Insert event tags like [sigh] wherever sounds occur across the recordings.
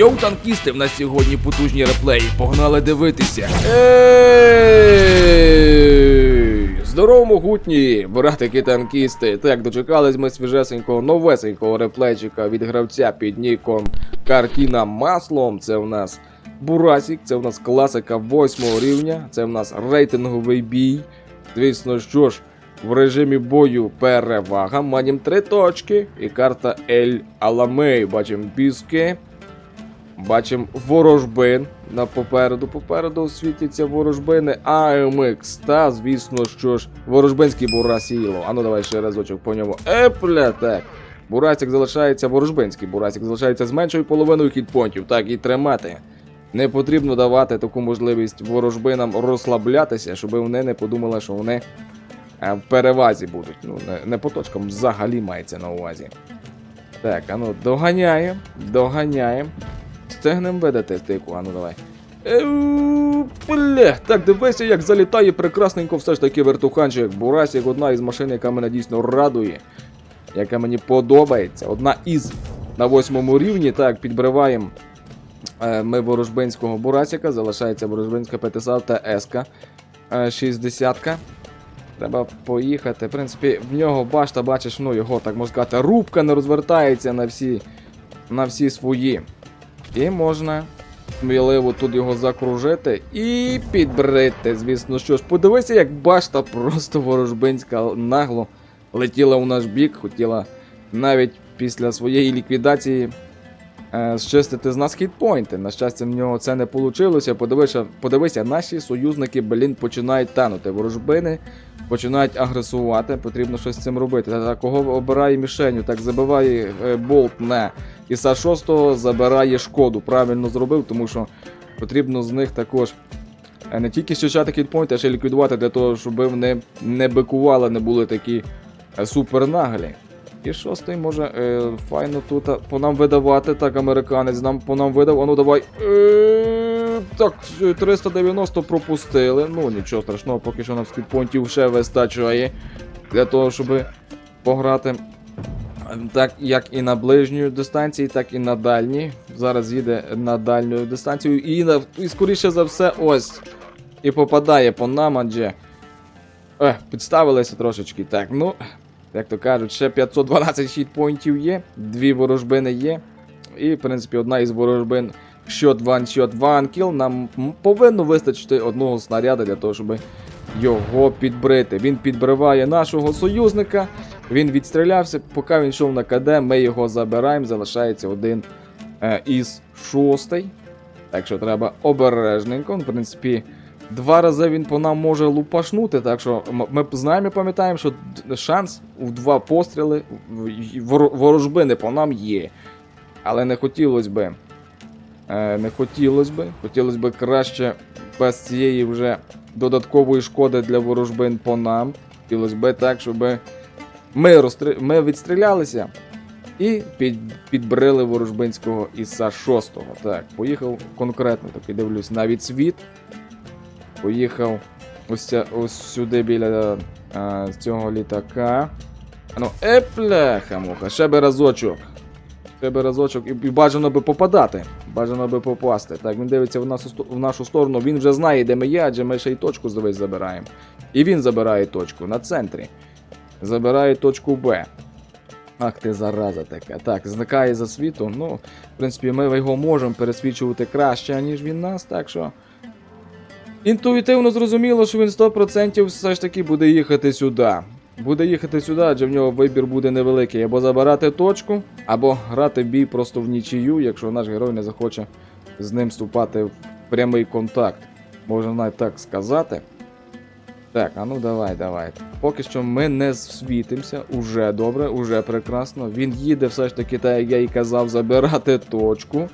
Йоу, танкісти, в нас сьогодні потужні реплеї. Погнали дивитися. Здорово, могутні, братики танкісти. Так, дочекались ми свіжесенького, новесенького реплейчика від гравця під ніком Картіна Маслом. Це у нас Бурасік, це у нас класика 8 рівня, це у нас рейтинговий бій. Звісно, що ж, в режимі бою перевага. Манім три точки. І карта Ель Аламей. Бачимо піски. Бачимо ворожбин на попереду. Попереду світяться ворожбини AMX. Та, звісно, що ж, ворожбинський бурасіло. Ану, давай ще разочок по ньому. Епля, так. Бурасик залишається ворожбинський. Бурасик залишається з меншою половиною хітпонтів. Так, і тримати. Не потрібно давати таку можливість ворожбинам розслаблятися, щоб вони не подумали, що вони е, в перевазі будуть. Ну, не, по точкам взагалі мається на увазі. Так, а ну, доганяємо, доганяємо. Стегнем видати тику, а ну давай. Еу, Бля, так дивися, як залітає прекрасненько все ж таки вертуханчик. Бурасік одна із машин, яка мене дійсно радує, яка мені подобається. Одна із на восьмому рівні. Так, підбриваємо е, ми ворожбинського бурасіка, залишається ворожбинська ПТСА та СК 60. Треба поїхати. В принципі, в нього башта, бачиш, ну його, так можна сказати, рубка не розвертається на всі, на всі свої. І можна сміливо тут його закружити і підбрити. Звісно, що ж, подивися, як башта просто ворожбинська нагло летіла у наш бік, хотіла навіть після своєї ліквідації е, зчистити з нас хітпойнти. На щастя, в нього це не вийшло. Подивися, подивися, наші союзники, блін, починають танути. Ворожбини починають агресувати. Потрібно щось з цим робити. Та кого обирає мішеню, так забиває е, болт на Іса 6 забирає шкоду. Правильно зробив, тому що потрібно з них також е, не тільки щищати хітпойнти, а ще ліквідувати для того, щоб вони не бикували, не були такі е, супернаглі. І шостий може е, файно тут а, по нам видавати. Так, американець нам по нам видав. Ану давай. Е, так, 390 пропустили. Ну нічого страшного, поки що нам скріпонтів ще вистачає для того, щоб пограти. Так як і на ближньої дистанції, так і на дальній. Зараз їде на дальню дистанцію і, на, і скоріше за все, ось. І попадає по нам, адже. Е, підставилися трошечки. Так, ну, як то кажуть, ще 512 хітпоінтів є, дві ворожбини є. І, в принципі, одна із ворожбин shot one, shot one kill. Нам повинно вистачити одного снаряда для того, щоб його підбрити. Він підбриває нашого союзника. Він відстрілявся, поки він йшов на КД, ми його забираємо, залишається один е, із шостий. Так що треба обережненько. В принципі, два рази він по нам може лупашнути. Так що ми знаємо і пам'ятаємо, що шанс у два постріли ворожбини по нам є. Але не хотілося би. Е, не хотілося би. Хотілося би краще без цієї вже додаткової шкоди для ворожбин по нам. Хотілося би так, щоб ми, розстрі... ми відстрілялися і під... підбрили ворожбинського Іса 6. Так, поїхав конкретно, таки дивлюсь, навіть світ. Поїхав ось, ця... ось сюди біля а, цього літака. Ну, епляха муха, ще би разочок. Ще би разочок і бажано би попадати. Бажано би попасти. Так, він дивиться в нашу, в нашу сторону. Він вже знає, де ми є, адже ми ще й точку дивись забираємо. І він забирає точку на центрі. Забирає точку Б. Ах ти зараза така. Так, зникає за світу. Ну, в принципі, ми його можемо пересвічувати краще, ніж він нас, так що. Інтуїтивно зрозуміло, що він 100% все ж таки буде їхати сюди. Буде їхати сюди, адже в нього вибір буде невеликий. Або забирати точку, або грати бій просто в нічию, якщо наш герой не захоче з ним вступати в прямий контакт. Можна навіть так сказати. Так, а ну давай, давай. Поки що ми не світимося, уже добре, уже прекрасно. Він їде все ж таки, так як я і казав, забирати точку.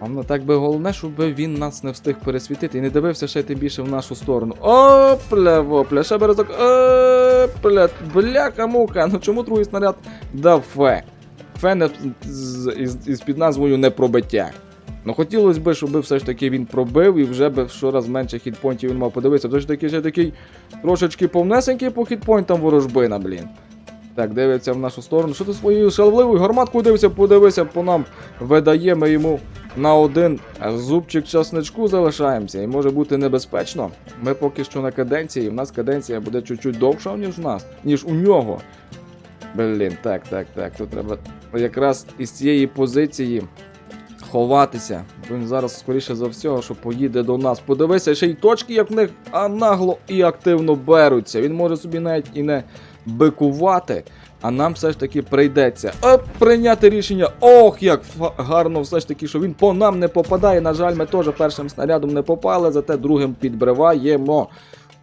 А так би головне, щоб він нас не встиг пересвітити і не дивився ще тим більше в нашу сторону. Опля, вопля, ще би разок. Опля, бляха мука. Ну чому другий снаряд дав фе? Фе не з, із, із під назвою непробиття. Ну хотілося б, щоб все ж таки він пробив і вже би щораз менше хітпонтів він мав подивитися. Все ж таки ще такий трошечки повнесенький по хітпонтам ворожбина, блін. Так, дивиться в нашу сторону. Що ти своєю шаловливою гарматкою дивишся, подивися по нам. Видаємо йому на один зубчик часничку залишаємося. І може бути небезпечно. Ми поки що на каденції. У нас каденція буде чуть-чуть довша, ніж у нас, ніж у нього. Блін, так, так, так. Тут треба якраз із цієї позиції ховатися. Він зараз, скоріше за все, що поїде до нас. Подивися, ще й точки, як в них а нагло і активно беруться. Він може собі навіть і не бикувати. А нам все ж таки прийдеться оп, прийняти рішення. Ох, як гарно все ж таки, що він по нам не попадає. На жаль, ми теж першим снарядом не попали, зате другим підбриваємо.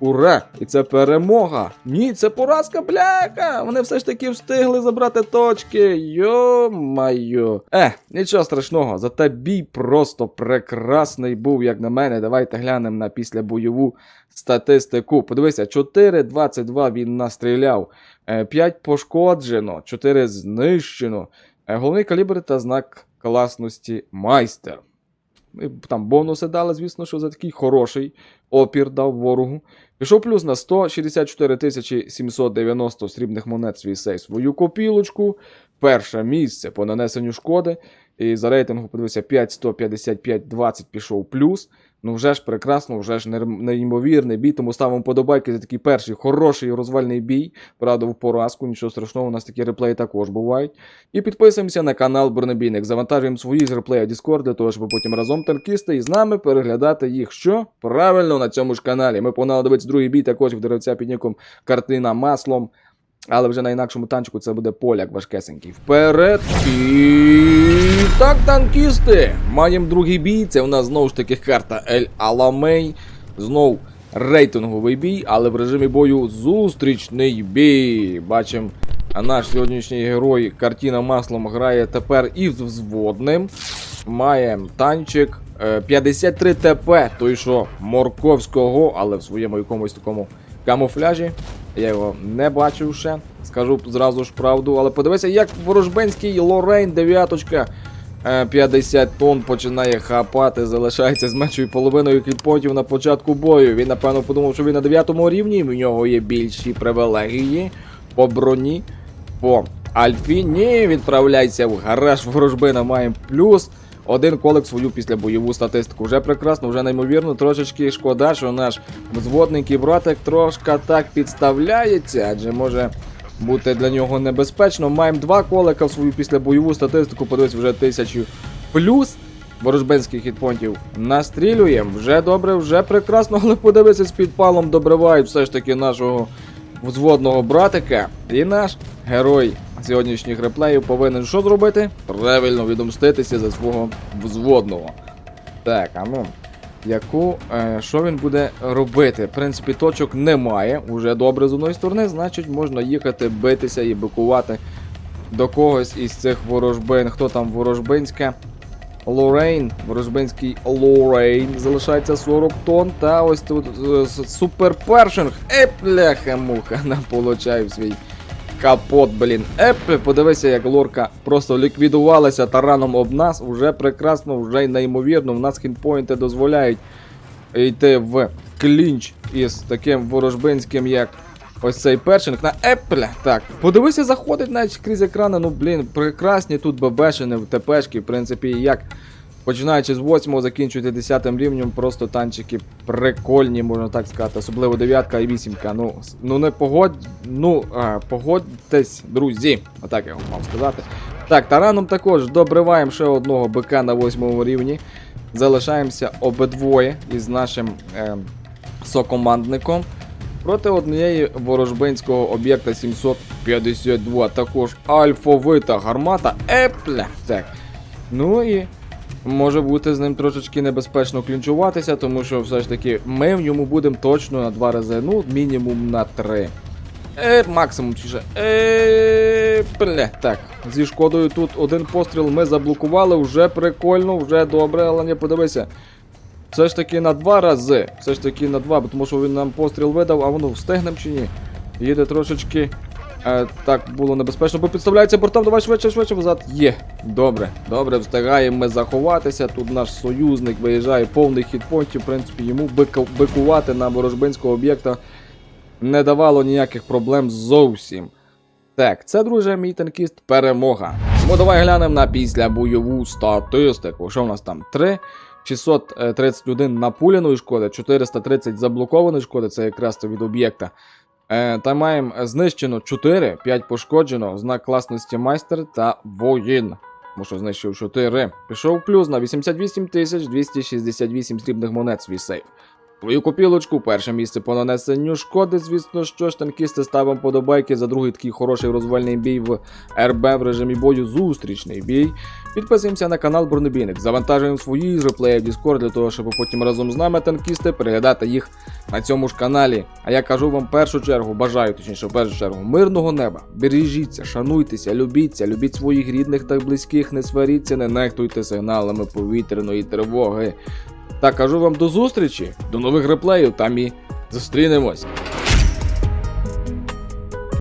Ура! І це перемога! Ні, це поразка, бляха! Вони все ж таки встигли забрати точки. Йо-майо. Е, нічого страшного, зате бій просто прекрасний був, як на мене. Давайте глянемо на післябойову статистику. Подивися, 4-22 він настріляв, 5 пошкоджено, 4 знищено. Е, Головний калібр та знак класності майстер. Там бонуси дали, звісно, що за такий хороший опір дав ворогу. Пішов плюс на 164 790 срібних монет свій сейф свою копілочку. Перше місце по нанесенню шкоди. І за рейтингу, подивися, 5, 155, 20 пішов плюс. Ну вже ж прекрасно, вже ж неймовірний бій, тому ставимо подобайки за такий перший хороший розвальний бій. Правда, в поразку, нічого страшного, у нас такі реплеї також бувають. І підписуємося на канал Бронебійник. Завантажуємо свої з реплеї в Discord для того, щоб потім разом танкісти і з нами переглядати їх. Що? Правильно на цьому ж каналі. Ми погнали дивитися другий бій також в деревця під ніком картина маслом. Але вже на інакшому танчику це буде поляк важкесенький. Вперед і так, танкісти! Маємо другий бій. Це у нас знову ж таки карта Ель Аламей. Знов рейтинговий бій, але в режимі бою зустрічний бій. Бачимо, наш сьогоднішній герой картина маслом грає тепер і взводним. Маємо танчик е, 53 ТП, той що Морковського, але в своєму якомусь такому камуфляжі. Я його не бачив ще, скажу зразу ж правду, але подивися, як ворожбенський Лорейн дев'яточка. Е, 50 тонн починає хапати, залишається з меншою половиною кілпотів на початку бою. Він, напевно, подумав, що він на 9 рівні, і в нього є більші привілегії по броні, по альфі. Ні, відправляйся в гараж ворожбина, маємо плюс. Один колик свою післябойову статистику. Вже прекрасно, вже неймовірно. Трошечки шкода, що наш взводний братик трошка так підставляється, адже може бути для нього небезпечно. Маємо два колика в свою післябойову статистику, подивись, вже тисячу плюс. Ворожбенських хітпонтів настрілюємо. Вже добре, вже прекрасно, але подивися, з підпалом добривають все ж таки нашого взводного братика. І наш герой сьогоднішніх реплеїв повинен що зробити? Правильно відомститися за свого взводного. Так, а ну. Яку, е, що він буде робити? В принципі, точок немає. Уже добре з одної сторони, значить можна їхати, битися і бикувати до когось із цих ворожбин. Хто там ворожбинська? Лорейн, ворожбинський Лорейн, залишається 40 тонн. Та ось тут е, с- суперпершинг. Епляха муха [laughs] нам получає свій капот, блін. Епе, подивися, як лорка просто ліквідувалася тараном об нас. Уже прекрасно, вже неймовірно. В нас хінпоінти дозволяють йти в клінч із таким ворожбинським, як ось цей першинг на Епля. Так, подивися, заходить навіть крізь екрани. Ну, блін, прекрасні тут ББшини в ТПшки, в принципі, як. Починаючи з 8 закінчуючи 10 рівнем, просто танчики прикольні, можна так сказати, особливо 9 і 8. Ну, ну не погодь, ну а, погодьтесь, друзі. Отак я вам мав сказати. Так, тараном також добриваємо ще одного БК на 8 рівні. Залишаємося обидвоє із нашим е, сокомандником. Проти однієї ворожбинського об'єкта 752. Також альфовита гармата. Епля. Так. Ну і може бути з ним трошечки небезпечно клінчуватися, тому що все ж таки ми в ньому будемо точно на два рази, ну, мінімум на три. Е, максимум чи же. Е, бля. Так, зі шкодою тут один постріл ми заблокували, вже прикольно, вже добре, але не подивися. Все ж таки на два рази. Все ж таки на два, тому що він нам постріл видав, а воно встигнем чи ні? Їде трошечки. Е, так було небезпечно, бо підставляється бортом, давай швидше, швидше назад. Є. Добре, добре, встигаємо ми заховатися. Тут наш союзник виїжджає повний хітпонтів. В принципі, йому бикувати на ворожбинського об'єкта не давало ніяких проблем зовсім. Так, це, друже, мій танкіст, перемога. Тому давай глянемо на післябойову статистику. Що в нас там? 3, 631 напуляної шкоди, 430 заблокованої шкоди, це якраз то від об'єкта. Е, та маємо знищено 4, 5 пошкоджено, знак класності майстер та воїн. Тому що знищив 4. Пішов плюс на 88 тисяч 268 срібних монет свій сейф. Твою копілочку, перше місце по нанесенню шкоди, звісно, що ж танкісти ставимо подобайки за другий такий хороший розвальний бій в РБ в режимі бою зустрічний бій. Підписуємося на канал Бронебійник, завантажуємо свої ігри плеї в Discord для того, щоб потім разом з нами танкісти переглядати їх на цьому ж каналі. А я кажу вам в першу чергу, бажаю точніше, в першу чергу, мирного неба. Бережіться, шануйтеся, любіться, любіть своїх рідних та близьких, не сваріться, не нехтуйте сигналами повітряної тривоги. Та кажу вам до зустрічі, до нових реплеїв, там і зустрінемось.